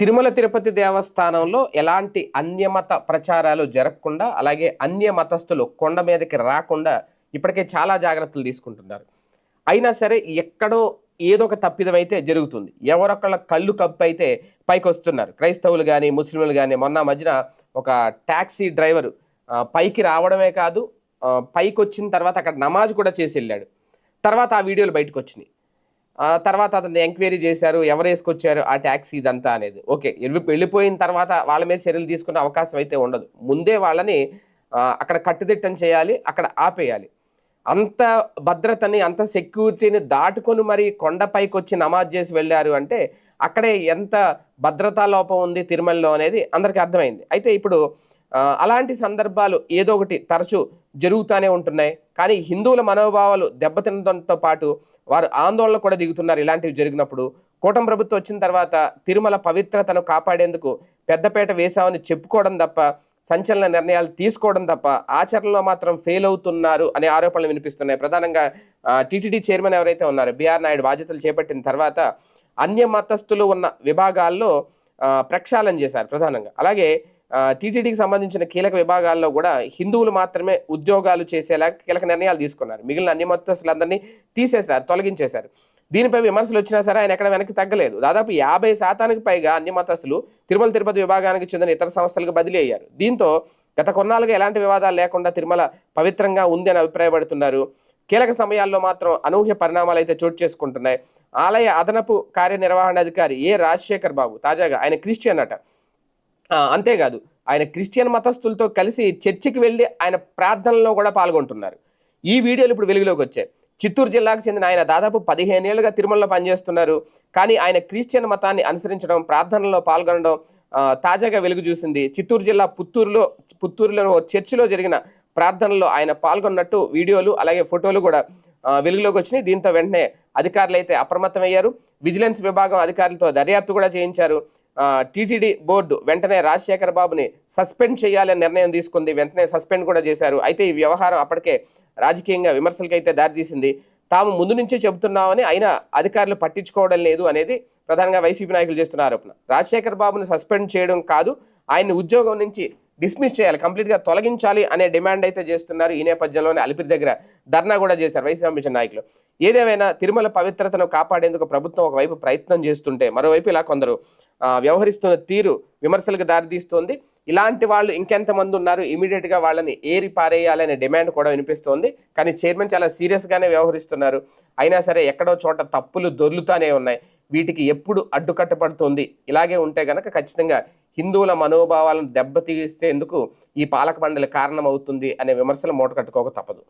తిరుమల తిరుపతి దేవస్థానంలో ఎలాంటి అన్యమత ప్రచారాలు జరగకుండా అలాగే అన్య మతస్థులు కొండ మీదకి రాకుండా ఇప్పటికే చాలా జాగ్రత్తలు తీసుకుంటున్నారు. అయినా సరే ఎక్కడో ఏదో ఒక తప్పిదం అయితే జరుగుతుంది. ఎవరొక్కళ్ళ కళ్ళు కప్పు అయితే పైకి వస్తున్నారు క్రైస్తవులు కానీ ముస్లింలు కానీ మొన్న మధ్యన ఒక ట్యాక్సీ డ్రైవర్ పైకి రావడమే కాదు పైకి వచ్చిన తర్వాత అక్కడ నమాజ్ కూడా చేసి వెళ్ళాడు. తర్వాత ఆ వీడియోలు బయటకు వచ్చినాయి తర్వాత అతను ఎంక్వైరీ చేశారు ఎవరు వేసుకొచ్చారు ఆ ట్యాక్సీ ఇదంతా అనేది. ఓకే వెళ్ళిపోయిన తర్వాత వాళ్ళ మీద చర్యలు తీసుకునే అవకాశం అయితే ఉండదు. ముందే వాళ్ళని అక్కడ కట్టుదిట్టం చేయాలి అక్కడ ఆపేయాలి. అంత భద్రతని అంత సెక్యూరిటీని దాటుకొని మరి కొండపైకి వచ్చి నమాజ్ చేసి వెళ్ళారు అంటే అక్కడే ఎంత భద్రతా లోపం ఉంది తిరుమలలో అనేది అందరికీ అర్థమైంది. అయితే ఇప్పుడు అలాంటి సందర్భాలు ఏదో ఒకటి తరచూ జరుగుతూనే ఉంటున్నాయి. కానీ హిందువుల మనోభావాలు దెబ్బతినడంతో పాటు వారు ఆందోళన కూడా దిగుతున్నారు ఇలాంటివి జరిగినప్పుడు. కూటమి ప్రభుత్వం వచ్చిన తర్వాత తిరుమల పవిత్రతను కాపాడేందుకు పెద్దపేట వేశామని చెప్పుకోవడం తప్ప సంచలన నిర్ణయాలు తీసుకోవడం తప్ప ఆచరణలో మాత్రం ఫెయిల్ అవుతున్నారు అనే ఆరోపణలు వినిపిస్తున్నాయి. ప్రధానంగా టీటీడీ చైర్మన్ ఎవరైతే ఉన్నారో బీఆర్ నాయుడు బాధ్యతలు చేపట్టిన తర్వాత అన్య మతస్థులు ఉన్న విభాగాల్లో ప్రక్షాళన చేశారు ప్రధానంగా. అలాగే టీటీడీకి సంబంధించిన కీలక విభాగాల్లో కూడా హిందువులు మాత్రమే ఉద్యోగాలు చేసేలా కీలక నిర్ణయాలు తీసుకున్నారు. మిగిలిన అన్ని మొత్తస్తులందరినీ తీసేశారు తొలగించేశారు. దీనిపై విమర్శలు వచ్చినా సరే ఆయన ఎక్కడ వెనక్కి తగ్గలేదు. దాదాపు యాభై శాతానికి పైగా అన్ని మతస్థులు తిరుమల తిరుపతి విభాగానికి చెందిన ఇతర సంస్థలకు బదిలీ అయ్యారు. దీంతో గత కొన్నాళ్ళుగా ఎలాంటి వివాదాలు లేకుండా తిరుమల పవిత్రంగా ఉంది అని అభిప్రాయపడుతున్నారు. కీలక సమయాల్లో మాత్రం అనూహ్య పరిణామాలు అయితే చోటు చేసుకుంటున్నాయి. ఆలయ అదనపు కార్యనిర్వహణాధికారి ఏ రాజశేఖర్ బాబు తాజాగా ఆయన క్రిస్టియన్ అట. అంతేకాదు ఆయన క్రిస్టియన్ మతస్థులతో కలిసి చర్చికి వెళ్ళి ఆయన ప్రార్థనలో కూడా పాల్గొంటున్నారు. ఈ వీడియోలు ఇప్పుడు వెలుగులోకి వచ్చాయి. చిత్తూరు జిల్లాకు చెందిన ఆయన దాదాపు పదిహేను ఏళ్ళుగా తిరుమలలో పనిచేస్తున్నారు. కానీ ఆయన క్రిస్టియన్ మతాన్ని అనుసరించడం ప్రార్థనలో పాల్గొనడం తాజాగా వెలుగు చూసింది. చిత్తూరు జిల్లా పుత్తూరులో పుత్తూరులో చర్చిలో జరిగిన ప్రార్థనలో ఆయన పాల్గొన్నట్టు వీడియోలు అలాగే ఫోటోలు కూడా వెలుగులోకి వచ్చినాయి. దీంతో వెంటనే అధికారులు అయితే అప్రమత్తమయ్యారు. విజిలెన్స్ విభాగం అధికారులతో దర్యాప్తు కూడా చేయించారు. టీటీడీ బోర్డు వెంటనే రాజశేఖర్ బాబుని సస్పెండ్ చేయాలని నిర్ణయం తీసుకుంది. వెంటనే సస్పెండ్ కూడా చేశారు. అయితే ఈ వ్యవహారం అప్పటికే రాజకీయంగా విమర్శలకైతే దారితీసింది. తాము ముందు నుంచే చెబుతున్నామని అయినా అధికారులు పట్టించుకోవడం లేదు అనేది ప్రధానంగా వైసీపీ నాయకులు చేస్తున్న ఆరోపణ. రాజశేఖర్ బాబుని సస్పెండ్ చేయడం కాదు ఆయన్ని ఉద్యోగం నుంచి డిస్మిస్ చేయాలి కంప్లీట్గా తొలగించాలి అనే డిమాండ్ అయితే చేస్తున్నారు. ఈ నేపథ్యంలోనే అలిపిరి దగ్గర ధర్నా కూడా చేశారు వైసీపీ సంబంధించిన నాయకులు. ఏదేమైనా తిరుమల పవిత్రతను కాపాడేందుకు ప్రభుత్వం ఒకవైపు ప్రయత్నం చేస్తుంటే మరోవైపు ఇలా కొందరు వ్యవహరిస్తున్న తీరు విమర్శలకు దారితీస్తోంది. ఇలాంటి వాళ్ళు ఇంకెంతమంది ఉన్నారు? ఇమీడియట్గా వాళ్ళని ఏరి పారేయాలనే డిమాండ్ కూడా వినిపిస్తోంది. కానీ చైర్మన్ చాలా సీరియస్గానే వ్యవహరిస్తున్నారు. అయినా సరే ఎక్కడో చోట తప్పులు దొర్లుతానే ఉన్నాయి. వీటికి ఎప్పుడు అడ్డుకట్టపడుతుంది ఇలాగే ఉంటే గనక ఖచ్చితంగా హిందువుల మనోభావాలను దెబ్బతీసేందుకు ఈ పాలక మండలి కారణమవుతుంది అనే విమర్శలు మూట కట్టుకోక తప్పదు.